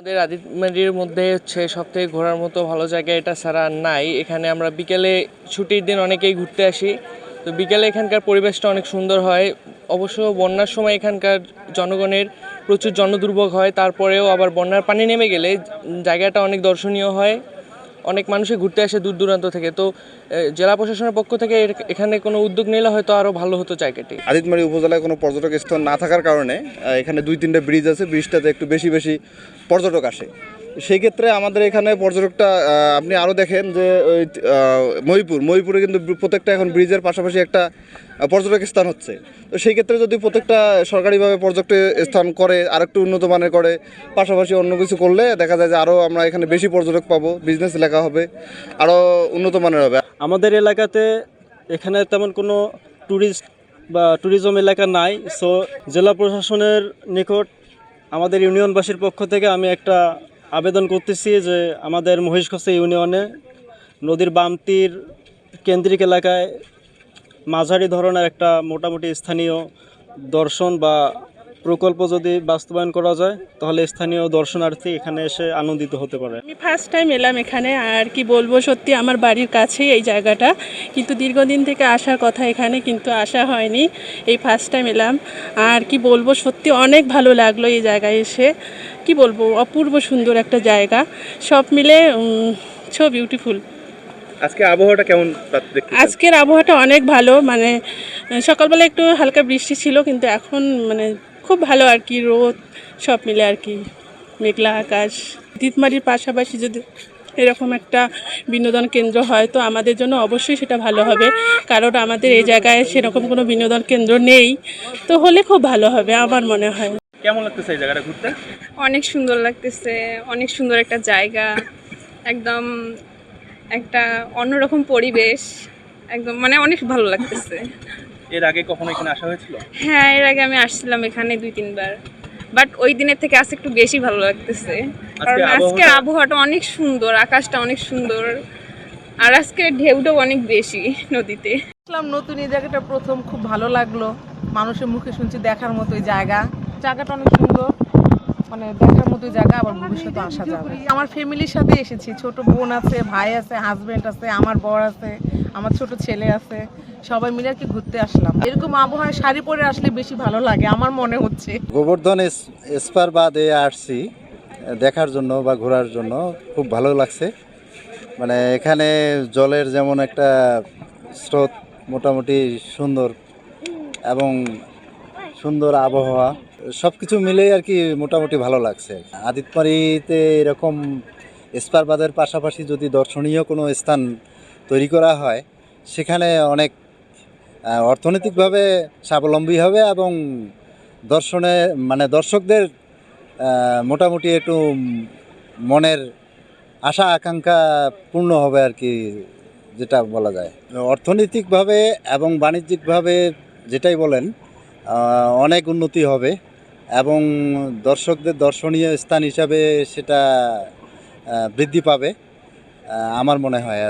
আমাদের আদিতমারির মধ্যে হচ্ছে সব থেকে ঘোরার মতো ভালো জায়গা এটা ছাড়া নাই। এখানে আমরা বিকেলে ছুটির দিন অনেকেই ঘুরতে আসি। তো বিকেলে এখানকার পরিবেশটা অনেক সুন্দর হয়। অবশ্য বন্যার সময় এখানকার জনগণের প্রচুর জনদুর্ভোগ হয়। তারপরেও আবার বন্যার পানি নেমে গেলে জায়গাটা অনেক দর্শনীয় হয়। অনেক মানুষই ঘুরতে আসে দূর দূরান্ত থেকে। তো জেলা প্রশাসনের পক্ষ থেকে এখানে কোনো উদ্যোগ নিলে হয়তো আরও ভালো হতো জায়গাটি। আদিতমারি উপজেলায় কোনো পর্যটক স্থল না থাকার কারণে এখানে দুই তিনটা ব্রিজ আছে। ব্রিজটাতে একটু বেশি বেশি পর্যটক আসে। সেই ক্ষেত্রে আমাদের এখানে পর্যটকটা আপনি আরও দেখেন যে ওই মহিপুর, মহিপুরে কিন্তু প্রত্যেকটা এখন ব্রিজের পাশাপাশি একটা পর্যটক স্থান হচ্ছে। তো সেই ক্ষেত্রে যদি প্রত্যেকটা সরকারিভাবে পর্যটক স্থান করে আর একটু উন্নত মানের করে, পাশাপাশি অন্য কিছু করলে দেখা যায় যে আরও আমরা এখানে বেশি পর্যটক পাবো বিজনেস এলাকা হবে আরও উন্নত মানের হবে। আমাদের এলাকাতে এখানে তেমন কোনো ট্যুরিস্ট বা ট্যুরিজম এলাকা নাই সো জেলা প্রশাসনের নিকট আমাদের ইউনিয়নবাসীর পক্ষ থেকে আমি একটা আবেদন করতেছি যে আমাদের মহিষখসা ইউনিয়নে নদীর বাম তীর কেন্দ্রিক এলাকায় মাঝারি ধরনের একটা মোটামুটি স্থানীয় দর্শন বা প্রকল্প যদি বাস্তবায়ন করা যায়, তাহলে স্থানীয় দর্শনার্থী এখানে এসে আনন্দিত হতে পারে। আমি ফার্স্ট টাইম এলাম এখানে, আর কি বলব, সত্যি আমার বাড়ির কাছেই এই জায়গাটা। কিন্তু দীর্ঘদিন থেকে আসার কথা এখানে, কিন্তু আসা হয়নি, এই ফার্স্ট টাইম এলাম। আর কি বলব, সত্যি অনেক ভালো লাগল এই জায়গায় এসে। কি বলব অপূর্ব সুন্দর একটা জায়গা। সব মিলে সো বিউটিফুল আজকে আবহাওয়াটা কেমন আজকের আবহাওয়াটা অনেক ভালো মানে সকালবেলা একটু হালকা বৃষ্টি ছিল কিন্তু এখন মানে খুব ভালো আর কি রোদ সব মিলে আর কি মেঘলা আকাশ। দিতমারির পাশাপাশি যদি এরকম একটা বিনোদন কেন্দ্র হয় তো আমাদের জন্য অবশ্যই সেটা ভালো হবে। কারণ আমাদের এই জায়গায় সেরকম কোনো বিনোদন কেন্দ্র নেই তো হলে খুব ভালো হবে আমার মনে হয়। কেমন লাগতেছে এই জায়গাটা ঘুরতে? অনেক সুন্দর লাগতেছে অনেক সুন্দর একটা জায়গা একদম একটা অন্যরকম পরিবেশ একদম মানে অনেক ভালো লাগতেছে। এর আগে কখনো এখানে আসা হয়েছিল? হ্যাঁ এর আগে আমি আসছিলাম এখানে দুই তিনবার। বাট ওই দিনের থেকে আজকে একটু বেশি ভালো লাগতেছে। কারণ আজকের আবহাওয়াটা- আবহাওয়াটা অনেক সুন্দর আকাশটা অনেক সুন্দর। আর আজকে ঢেউটাও অনেক বেশি নদীতে। আসলাম নতুন এই জায়গাটা প্রথম খুব ভালো লাগল। মানুষের মুখে শুনছি দেখার মতো জায়গা। জায়গাটা অনেক সুন্দর। মানে দেখার মতো জায়গা আবার ভবিষ্যতে আসা যাবে। আমার ফ্যামিলির সাথে এসেছি। ছোট বোন আছে ভাই আছে হাজবেন্ড আছে আমার বর আছে আমার ছোট ছেলে আছে। সবাই মিলে আর কি ঘুরতে আসলাম। এরকম আবহাওয়ায় শাড়ি পরে আসলে বেশি ভালো লাগে আমার মনে হচ্ছে। গোবর্ধন এস- স্পার বাদে আসছি দেখার জন্য বা ঘোরার জন্য। খুব ভালো লাগছে। মানে এখানে জলের যেমন একটা স্রোত মোটামুটি সুন্দর এবং সুন্দর আবহাওয়া। সব কিছু মিলেই আর কি মোটামুটি ভালো লাগছে। আদিতমারিতে এরকম স্পার পাশাপাশি যদি দর্শনীয় কোনো স্থান তৈরি করা হয়, সেখানে অনেক অর্থনৈতিকভাবে স্বাবলম্বী হবে এবং দর্শনে মানে দর্শকদের মোটামুটি একটু মনের আশা, আকাঙ্ক্ষা পূর্ণ হবে আর কি, যেটা বলা যায়। অর্থনৈতিকভাবে এবং বাণিজ্যিকভাবে যেটাই বলেন অনেক উন্নতি হবে। এবং দর্শকদের দর্শনীয় স্থান হিসাবে সেটা বৃদ্ধি পাবে আমার মনে হয় আর